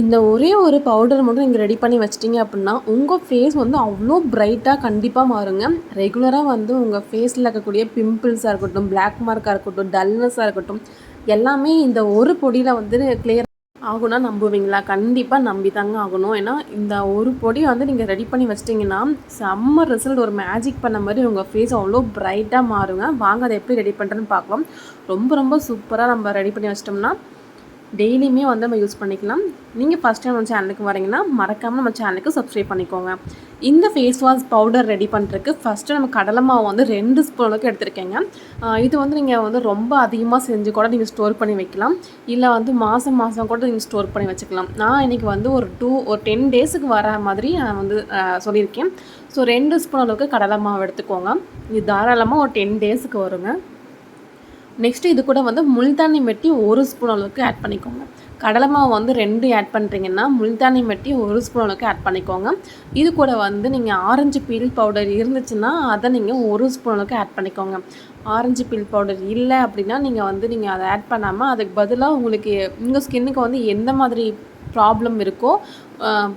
இந்த ஒரே ஒரு பவுடர் மட்டும் நீங்கள் ரெடி பண்ணி வச்சிட்டிங்க அப்படின்னா உங்கள் ஃபேஸ் வந்து அவ்வளோ பிரைட்டாக கண்டிப்பாக மாறுங்க. ரெகுலராக வந்து உங்கள் ஃபேஸில் இருக்கக்கூடிய பிம்பிள்ஸாக இருக்கட்டும் பிளாக் மார்க்காக இருக்கட்டும் டல்னஸாக இருக்கட்டும் எல்லாமே இந்த ஒரு பொடியில் வந்து கிளியர் ஆகும்னா நம்புவீங்களா? கண்டிப்பாக நம்பி தாங்க ஆகணும். ஏன்னா இந்த ஒரு பொடி வந்து நீங்கள் ரெடி பண்ணி வச்சிட்டிங்கன்னா செம்ம ரிசல்ட் ஒரு மேஜிக் பண்ண மாதிரி உங்கள் ஃபேஸ் அவ்வளோ பிரைட்டாக மாறுங்க. வாங்க அதை எப்படி ரெடி பண்ணுறேன்னு பார்க்கலாம். ரொம்ப ரொம்ப சூப்பராக நம்ம ரெடி பண்ணி வச்சிட்டோம்னா டெய்லியுமே வந்து நம்ம யூஸ் பண்ணிக்கலாம். நீங்கள் ஃபஸ்ட் டைம் நம்ம சேனலுக்கு வரீங்கன்னா மறக்காமல் நம்ம சேனலுக்கு சப்ஸ்கிரைப் பண்ணிக்கோங்க. இந்த ஃபேஸ் வாஷ் பவுடர் ரெடி பண்ணுறதுக்கு ஃபஸ்ட்டு நம்ம கடலை மாவு வந்து ரெண்டு ஸ்பூன் அளவுக்கு எடுத்திருக்கேங்க. இது வந்து நீங்கள் வந்து ரொம்ப அதிகமாக செஞ்சு கூட நீங்கள் ஸ்டோர் பண்ணி வைக்கலாம். இல்லை வந்து மாதம் மாதம் கூட நீங்கள் ஸ்டோர் பண்ணி வச்சுக்கலாம். நான் இன்றைக்கி வந்து ஒரு டூ ஒரு டென் டேஸுக்கு வர மாதிரி நான் வந்து சொல்லியிருக்கேன். ஸோ ரெண்டு ஸ்பூன் அளவுக்கு கடலை மாவு எடுத்துக்கோங்க. இது தாராளமாக ஒரு டென் டேஸுக்கு வருங்க. நெக்ஸ்ட்டு இது கூட வந்து முல்தானி மெட்டி ஒரு ஸ்பூன் அளவுக்கு ஆட் பண்ணிக்கோங்க. கடலை மாவு வந்து ரெண்டு ஆட் பண்ணுறீங்கன்னா முல்தானி மெட்டி ஒரு ஸ்பூன் அளவுக்கு ஆட் பண்ணிக்கோங்க. இது கூட வந்து நீங்கள் ஆரஞ்சு பீல் பவுடர் இருந்துச்சுன்னா அதை நீங்கள் ஒரு ஸ்பூன் அளவுக்கு ஆட் பண்ணிக்கோங்க. ஆரஞ்சு பீல் பவுடர் இல்லை அப்படின்னா நீங்கள் வந்து நீங்கள் அதை ஆட் பண்ணாமல் அதுக்கு பதிலாக உங்களுக்கு உங்கள் ஸ்கின்னுக்கு வந்து எந்த மாதிரி ப்ராப்ளம் இருக்கோ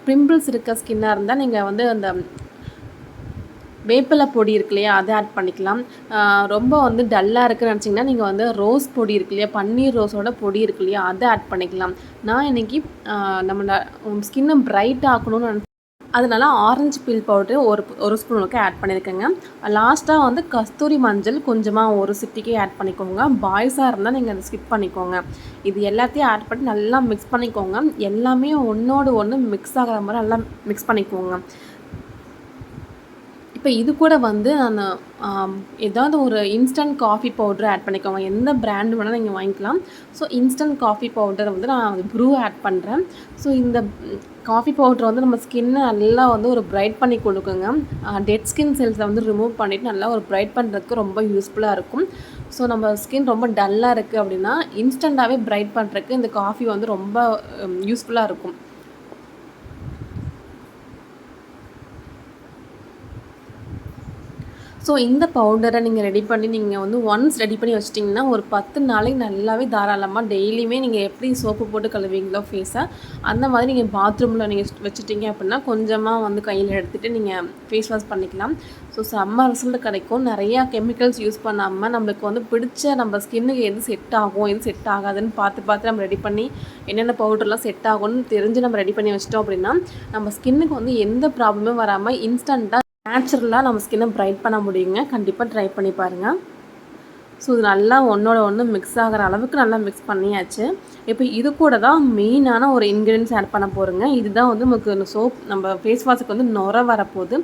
பிம்பிள்ஸ் இருக்க ஸ்கின்னாக இருந்தால் நீங்கள் வந்து அந்த வேப்பிலை பொடி இருக்கு இல்லையா அதை ஆட் பண்ணிக்கலாம். ரொம்ப வந்து டல்லாக இருக்குன்னு நினச்சிங்கன்னா நீங்கள் வந்து ரோஸ் பொடி இருக்கு இல்லையா பன்னீர் ரோஸோட பொடி இருக்கு இல்லையா அதை ஆட் பண்ணிக்கலாம். நான் இன்னைக்கு நம்ம ஸ்கின்னை பிரைட் ஆக்கணும்னு நினச்சேன் அதனால ஆரஞ்சு பீல் பவுடர் ஒரு ஒரு ஸ்பூனுக்கு ஆட் பண்ணியிருக்கேங்க லாஸ்ட்டாக வந்து கஸ்தூரி மஞ்சள் கொஞ்சமாக ஒரு சிட்டிக்கே ஆட் பண்ணிக்கோங்க. பாய்ஸாக இருந்தால் நீங்கள் அதை ஸ்கிப் பண்ணிக்கோங்க. இது எல்லாத்தையும் ஆட் பண்ணி நல்லா மிக்ஸ் பண்ணிக்கோங்க. எல்லாமே ஒன்றோடு ஒன்று மிக்ஸ் ஆகிற மாதிரி நல்லா மிக்ஸ் பண்ணிக்கோங்க. இப்போ இது கூட வந்து அந்த ஏதாவது ஒரு இன்ஸ்டன்ட் காஃபி பவுடர் ஆட் பண்ணிக்கோங்க. எந்த பிராண்டு வேணால் நீங்கள் வாங்கிக்கலாம். ஸோ இன்ஸ்டன்ட் காஃபி பவுடர் வந்து நான் வந்து ப்ரூ ஆட் பண்ணுறேன் ஸோ இந்த காஃபி பவுடர் வந்து நம்ம ஸ்கின்னை நல்லா வந்து ஒரு பிரைட் பண்ணி கொடுக்குங்க. டெட் ஸ்கின் செல்ஸை வந்து ரிமூவ் பண்ணிவிட்டு நல்லா ஒரு பிரைட் பண்ணுறதுக்கு ரொம்ப யூஸ்ஃபுல்லாக இருக்கும். ஸோ நம்ம ஸ்கின் ரொம்ப டல்லாக இருக்குது அப்படின்னா இன்ஸ்டண்ட்டாகவே பிரைட் பண்ணுறதுக்கு இந்த காஃபி வந்து ரொம்ப யூஸ்ஃபுல்லாக இருக்கும். ஸோ இந்த பவுடரை நீங்கள் ரெடி பண்ணி நீங்கள் வந்து ஒன்ஸ் ரெடி பண்ணி வச்சிட்டிங்கன்னா ஒரு பத்து நாளைக்கு நல்லாவே தாராளமாக டெய்லியுமே நீங்கள் எப்படி சோப்பு போட்டு கழுவீங்களோ ஃபேஸை அந்த மாதிரி நீங்கள் பாத்ரூமில் நீங்கள் வச்சுட்டிங்க அப்படின்னா கொஞ்சமாக வந்து கையில் எடுத்துகிட்டு நீங்கள் ஃபேஸ் வாஷ் பண்ணிக்கலாம். ஸோ செம்ம ரிசல்ட் கிடைக்கும். நிறையா கெமிக்கல்ஸ் யூஸ் பண்ணாமல் நம்மளுக்கு வந்து பிடிச்ச நம்ம ஸ்கின்னுக்கு எது செட் ஆகும் எது செட் ஆகாதுன்னு பார்த்து பார்த்து நம்ம ரெடி பண்ணி என்னென்ன பவுடர்லாம் செட் ஆகும்னு தெரிஞ்சு நம்ம ரெடி பண்ணி வச்சிட்டோம் அப்படின்னா நம்ம ஸ்கின்னுக்கு வந்து எந்த ப்ராப்ளமும் வராமல் இன்ஸ்டண்ட்டாக நேச்சுரலாக நம்ம ஸ்கின்னை பிரைட் பண்ண முடியுங்க. கண்டிப்பாக ட்ரை பண்ணி பாருங்கள் ஸோ இது நல்லா ஒன்றோட ஒன்று மிக்ஸ் ஆகிற அளவுக்கு நல்லா மிக்ஸ் பண்ணியாச்சு. இப்போ இது கூட தான் மெயினான ஒரு இன்க்ரீடியன்ஸ் ஆட் பண்ண போகிறோங்க இதுதான் வந்து நமக்கு இந்த சோப் நம்ம ஃபேஸ் வாஷுக்கு வந்து நுர வரப்போகுது.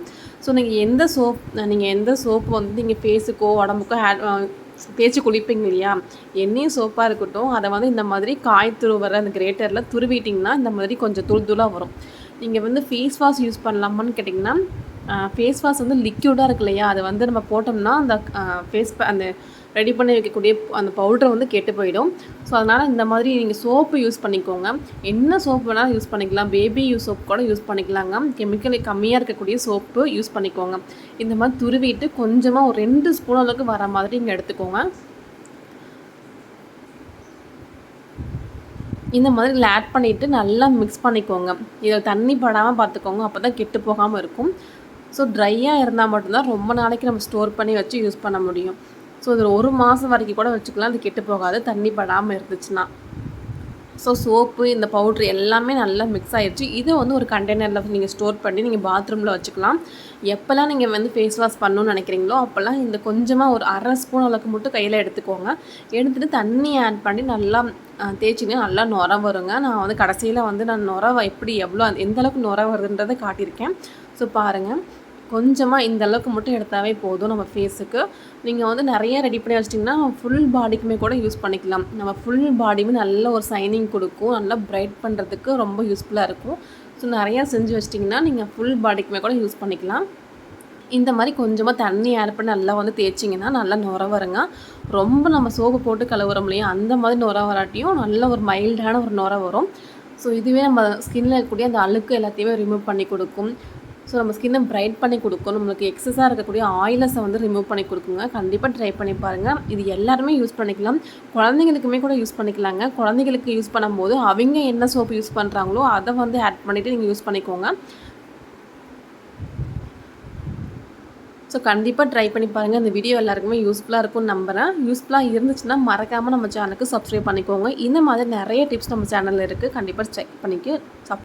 ஸோ நீங்கள் எந்த சோப் நீங்கள் எந்த சோப் வந்து நீங்கள் ஃபேஸுக்கோ உடம்புக்கோ ஆட் தேய்ச்சி குளிப்பீங்க இல்லையா? எண்ணெயும் சோப்பாக இருக்கட்டும் அதை வந்து இந்த மாதிரி காய் துருவர அந்த கிரேட்டரில் துருவிட்டிங்கன்னா இந்த மாதிரி கொஞ்சம் துள் துளாக வரும். நீங்கள் வந்து ஃபேஸ் வாஷ் யூஸ் பண்ணலாமான்னு கேட்டிங்கன்னா ஃபேஸ் வாஷ் வந்து லிக்யூடாக இருக்கு இல்லையா? அதை வந்து நம்ம போட்டோம்னா அந்த ஃபேஸ் அந்த ரெடி பண்ணி வைக்கக்கூடிய அந்த பவுடர் வந்து கெட்டு போயிடும். ஸோ அதனால் இந்த மாதிரி நீங்கள் சோப்பு யூஸ் பண்ணிக்கோங்க. என்ன சோப்பு வேணாலும் யூஸ் பண்ணிக்கலாம். பேபி யூஸ் சோப் கூட யூஸ் பண்ணிக்கலாங்க. கெமிக்கல் கம்மியாக இருக்கக்கூடிய சோப்பு யூஸ் பண்ணிக்கோங்க. இந்த மாதிரி துருவிட்டு கொஞ்சமாக ஒரு ரெண்டு ஸ்பூன் அளவுக்கு வர மாதிரி நீங்கள் எடுத்துக்கோங்க. இந்த மாதிரி இதில் ஆட் பண்ணிவிட்டு நல்லா மிக்ஸ் பண்ணிக்கோங்க. இதில் தண்ணி படாமல் பார்த்துக்கோங்க. அப்போ தான் கெட்டு போகாமல் இருக்கும். ஸோ ட்ரையாக இருந்தால் மட்டும்தான் ரொம்ப நாளைக்கு நம்ம ஸ்டோர் பண்ணி வச்சு யூஸ் பண்ண முடியும். ஸோ இதில் ஒரு மாதம் வரைக்கும் கூட வச்சுக்கலாம். அது கெட்டு போகாது. தண்ணி படாமல் இருந்துச்சுன்னா. ஸோ சோப்பு இந்த பவுட்ரு எல்லாமே நல்லா மிக்ஸ் ஆகிடுச்சு இதை வந்து ஒரு கண்டெய்னரில் நீங்கள் ஸ்டோர் பண்ணி நீங்கள் பாத்ரூமில் வச்சுக்கலாம். எப்போல்லாம் நீங்கள் வந்து ஃபேஸ் வாஷ் பண்ணணும்னு நினைக்கிறீங்களோ அப்போல்லாம் இந்த கொஞ்சமாக ஒரு அரை ஸ்பூன் அளவுக்கு மட்டும் கையில் எடுத்துக்கோங்க. எடுத்துகிட்டு தண்ணி ஆட் பண்ணி நல்லா அஹ், தேய்ச்சிங்க நல்லா நுர வருங்க. நான் வந்து கடைசியில் வந்து நான் நுர எப்படி எவ்வளோ எந்த அளவுக்கு நுர வருதுன்றதை காட்டியிருக்கேன். ஸோ பாருங்கள் கொஞ்சமாக இந்த அளவுக்கு மட்டும் எடுத்தாவே போதும் நம்ம ஃபேஸுக்கு நீங்கள் வந்து நிறைய ரெடி பண்ணி வச்சிட்டிங்கன்னா ஃபுல் பாடிக்குமே கூட யூஸ் பண்ணிக்கலாம். நம்ம ஃபுல் பாடியுமே நல்ல ஒரு சைனிங் கொடுக்கும். நல்லா பிரைட் பண்ணுறதுக்கு ரொம்ப யூஸ்ஃபுல்லாக இருக்கும். ஸோ நிறையா செஞ்சு வச்சிட்டிங்கன்னா நீங்கள் ஃபுல் பாடிக்குமே கூட யூஸ் பண்ணிக்கலாம். இந்த மாதிரி கொஞ்சமாக தண்ணி ஆட் பண்ணி நல்லா வந்து தேய்ச்சிங்கன்னா நல்லா நுர வருங்க. ரொம்ப நம்ம சோப்பு போட்டு கழுவுறோம் இல்லையா? அந்த மாதிரி நுர வராட்டியும் நல்ல ஒரு மைல்டான ஒரு நுர வரும். ஸோ இதுவே நம்ம ஸ்கின்னில் இருக்கக்கூடிய அந்த அழுக்கு எல்லாத்தையுமே ரிமூவ் பண்ணி கொடுக்கும். ஸோ நம்ம ஸ்கின்னை பிரைட் பண்ணி கொடுக்கும் நம்மளுக்கு எக்ஸஸாக இருக்கக்கூடிய ஆயிலஸை வந்து ரிமூவ் பண்ணி கொடுக்குங்க. கண்டிப்பாக ட்ரை பண்ணி பாருங்கள் இது எல்லாருமே யூஸ் பண்ணிக்கலாம். குழந்தைங்களுக்குமே கூட யூஸ் பண்ணிக்கலாங்க. குழந்தைங்களுக்கு யூஸ் பண்ணும்போது அவங்க என்ன சோப்பு யூஸ் பண்ணுறாங்களோ அதை வந்து ஆட் பண்ணிவிட்டு நீங்கள் யூஸ் பண்ணிக்கோங்க. ஸோ கண்டிப்பாக ட்ரை பண்ணி பாருங்கள் இந்த வீடியோ எல்லாருக்குமே யூஸ்ஃபுல்லாக இருக்கும்னு நம்புகிறேன் யூஸ்ஃபுல்லாக இருந்துச்சுன்னா மறக்காமல் நம்ம சேனலுக்கு சப்ஸ்கிரைப் பண்ணிக்கோங்க. இந்த மாதிரி நிறைய டிப்ஸ் நம்ம சேனலில் இருக்குது கண்டிப்பாக செக் பண்ணிக்க. சப்